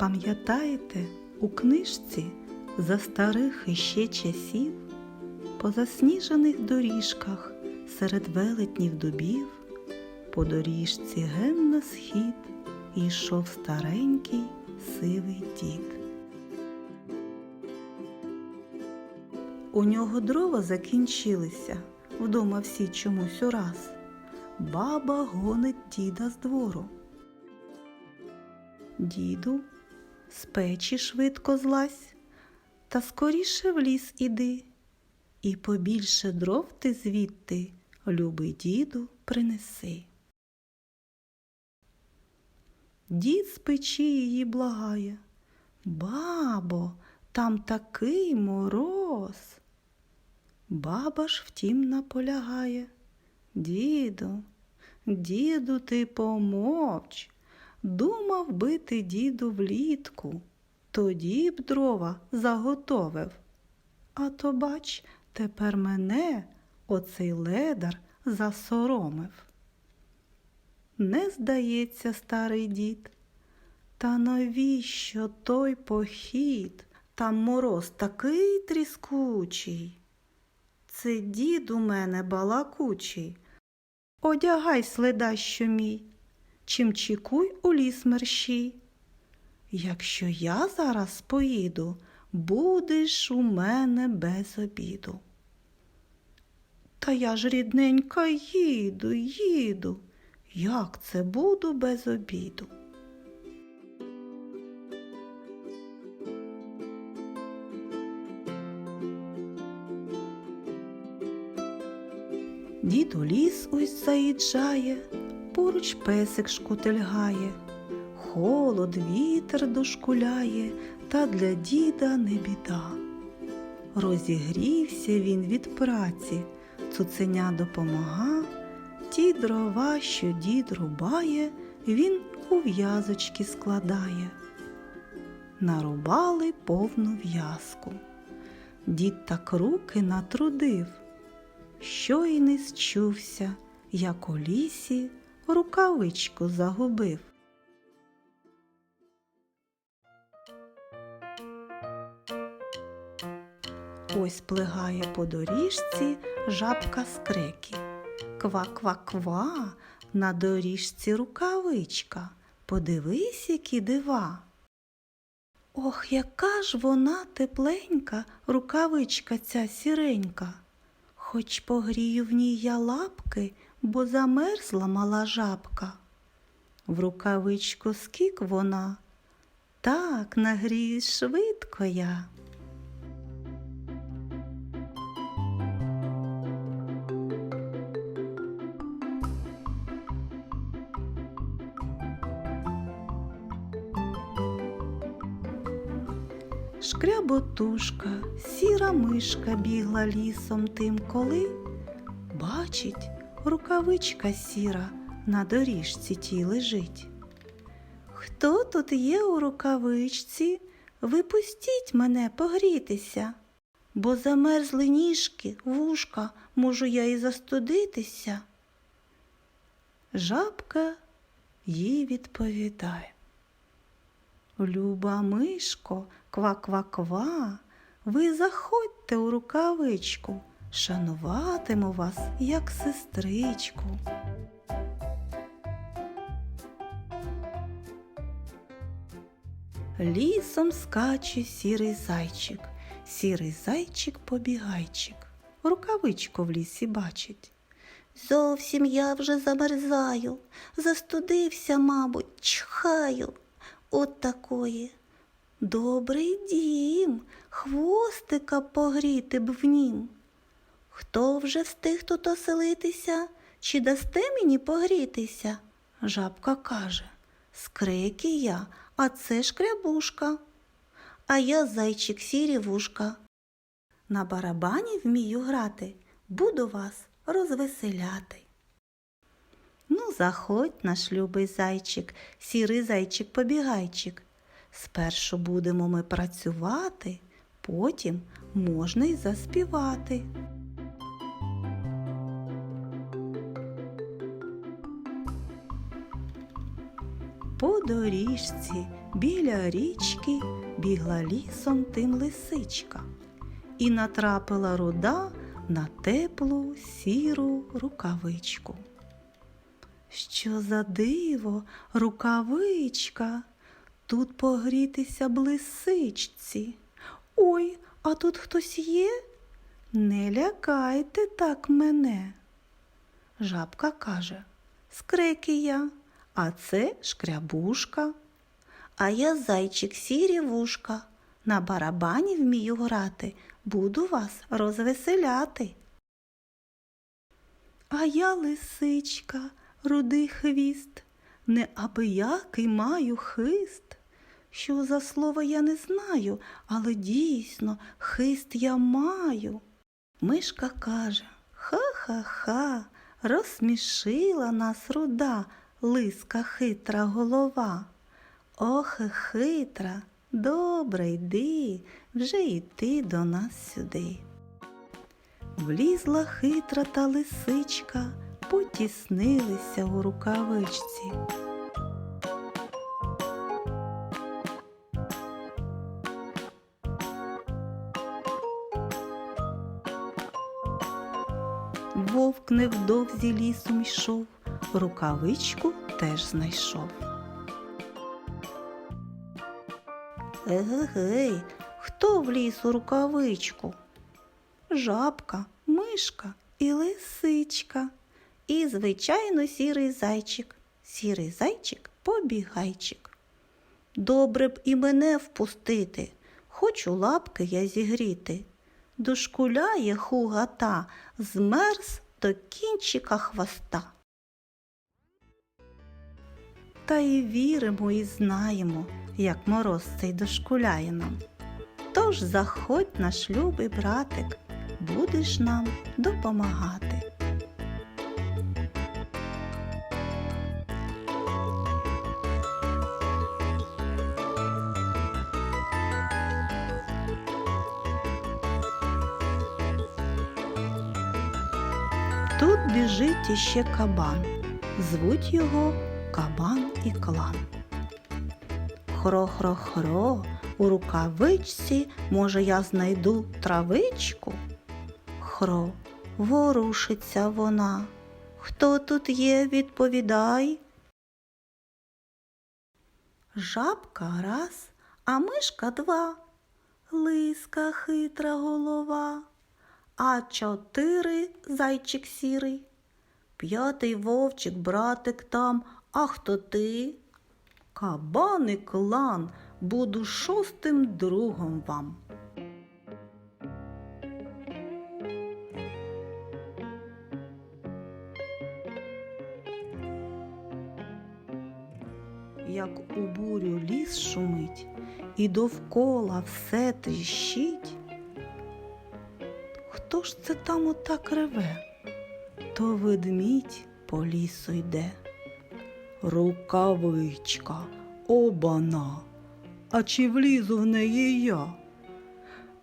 Пам'ятаєте, у книжці за старих іще часів, по засніжених доріжках серед велетнів дубів, по доріжці ген на схід йшов старенький сивий дід. У нього дрова закінчилися, вдома всі чомусь ураз. Баба гонить діда з двору. Діду, з печі швидко злазь, та скоріше в ліс іди, і побільше дров ти звідти, любий діду, принеси. Дід з печі її благає. Бабо, там такий мороз. Баба ж втім наполягає. Діду, діду, ти помовч. Думав би ти, діду, влітку, тоді б дрова заготовив. А то, бач, тепер мене оцей ледар засоромив. Не здається, старий дід. Та навіщо той похід? Там мороз такий тріскучий. Це дід у мене балакучий. Одягай следащо мій, чим чекуй у ліс мерщій. Якщо я зараз поїду, будеш у мене без обіду. Та я ж рідненька їду, їду. Як це буду без обіду? Дід у ліс ось заїжджає, поруч песик шкутильгає, холод, вітер дошкуляє, та для діда не біда. Розігрівся він від праці, цуценя допомога, ті дрова, що дід рубає, він у в'язочки складає. Нарубали повну в'язку. Дід так руки натрудив, що й не счувся, як у лісі рукавичку загубив. Ось плигає по доріжці жабка скрекі. Ква-ква-ква, на доріжці рукавичка. Подивись, які дива. Ох, яка ж вона тепленька, рукавичка ця сіренька. Хоч погрію в ній я лапки, бо замерзла мала жабка. В рукавичку скік вона, так нагріюсь швидко я. Шкряботушка, сіра мишка бігла лісом тим, коли бачить, рукавичка сіра на доріжці тій лежить. Хто тут є у рукавичці? Випустіть мене погрітися, бо замерзли ніжки, вушка, можу я і застудитися. Жабка їй відповідає. Люба мишко, ква-ква-ква, ви заходьте у рукавичку, шануватиму вас, як сестричку. Лісом скаче сірий зайчик, сірий зайчик побігайчик, рукавичку в лісі бачить. Зовсім я вже замерзаю, застудився, мабуть, чхаю. От такої. Добрий дім, хвостика погріти б в нім. Хто вже встиг тут оселитися, чи дасте мені погрітися? Жабка каже, скреки я, а це шкрябушка. А я зайчик сірі вушка. На барабані вмію грати, буду вас розвеселяти. Ну, заходь, наш любий зайчик, сірий зайчик-побігайчик. Спершу будемо ми працювати, потім можна й заспівати. По доріжці Біля річки бігла лісом тим лисичка і натрапила руда на теплу сіру рукавичку. Що за диво, рукавичка, тут погрітися б лисичці. Ой, а тут хтось є? Не лякайте так мене. Жабка каже, скреки я, а це шкрябушка. А я зайчик сірі вушка. На барабані вмію грати, буду вас розвеселяти. А я лисичка, рудий хвіст, неабиякий маю хист. Що за слово я не знаю, але дійсно хист я маю. Мишка каже Ха-ха-ха, розсмішила нас руда, лиска хитра голова. Ох, хитра, добре йди, вже йти до нас сюди. Влізла хитра та лисичка, потіснилися у рукавичці. Вовк невдовзі лісом йшов, рукавичку теж знайшов. Еге-гей, хто вліз у рукавичку? Жабка, мишка і лисичка. І, звичайно, сірий зайчик. Сірий зайчик побігайчик. Добре б і мене впустити, хочу лапки я зігріти. Дошкуляє хугата, змерз до кінчика хвоста. Та й віримо, і знаємо, як мороз цей дошкуляє нам. Тож заходь наш любий братик, будеш нам допомагати. Тут біжить іще кабан, звуть його Кабан і клан. Хро-хро-хро, у рукавичці, може, я знайду травичку? Хро, ворушиться вона. Хто тут є, відповідай. Жабка раз, а мишка два, лиска хитра голова, а чотири зайчик сірий, п'ятий вовчик, братик там, а хто ти? Кабан і клан, буду шостим другом вам. Як у бурю ліс шумить, і довкола все тріщить. Хто ж це там отак реве? То ведмідь по лісу йде. Рукавичка, обана, а чи влізу в неї я?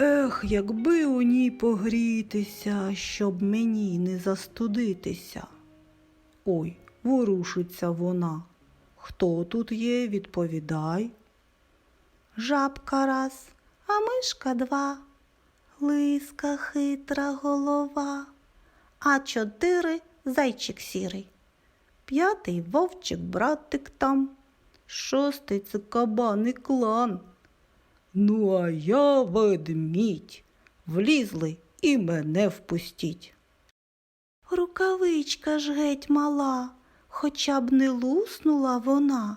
Ех, якби у ній погрітися, щоб мені не застудитися. Ой, ворушиться вона. Хто тут є, відповідай. Жабка раз, а мишка два, лиска хитра голова, а чотири зайчик сірий п'ятий вовчик братик там, шостий це кабан і клан. Ну, а я ведмідь, влізли і мене впустіть. Рукавичка ж геть мала, хоча б не луснула вона.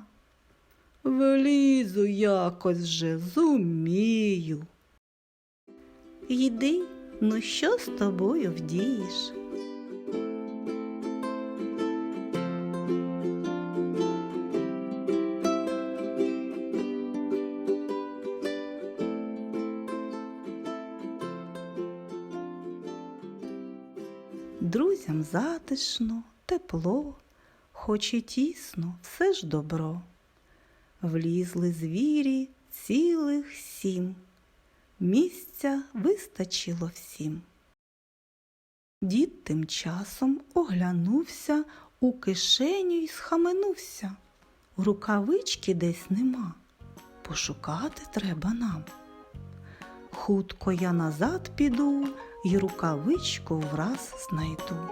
Влізу якось вже зумію. Йди, ну що з тобою вдієш? Друзям затишно, тепло, хоч і тісно, все ж добро. Влізли звірі цілих сім, місця вистачило всім. Дід тим часом оглянувся у кишеню й схаменувся. Рукавички десь нема. пошукати треба нам. Хутко я назад піду й рукавичку враз знайду.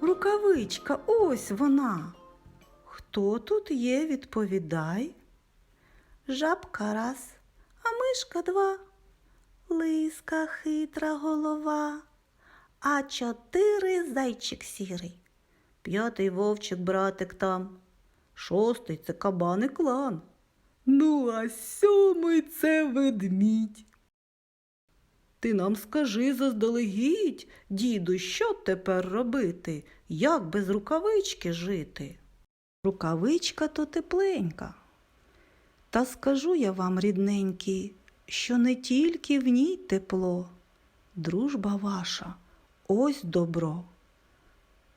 Рукавичка, ось вона. Хто тут є, відповідай. Жабка раз, а мишка два, лиска хитра голова, а чотири зайчик сірий, п'ятий вовчик братик там, шостий це кабаний клан. Ну, а сьомий це ведмідь. Ти нам скажи заздалегідь, діду, що тепер робити, як без рукавички жити? Рукавичка то тепленька. Та скажу я вам, рідненькі, що не тільки в ній тепло, дружба ваша, ось добро.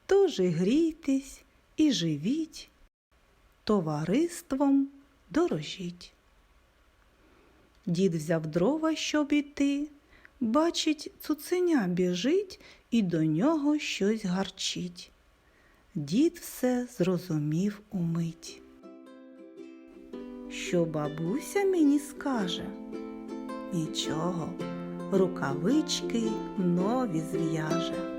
Тож і грійтесь і живіть, товариством дорожіть. Дід взяв дрова, щоб іти, бачить, цуценя біжить і до нього щось гарчить. Дід все зрозумів умить. Що бабуся мені скаже? Нічого, рукавички нові зв'яже.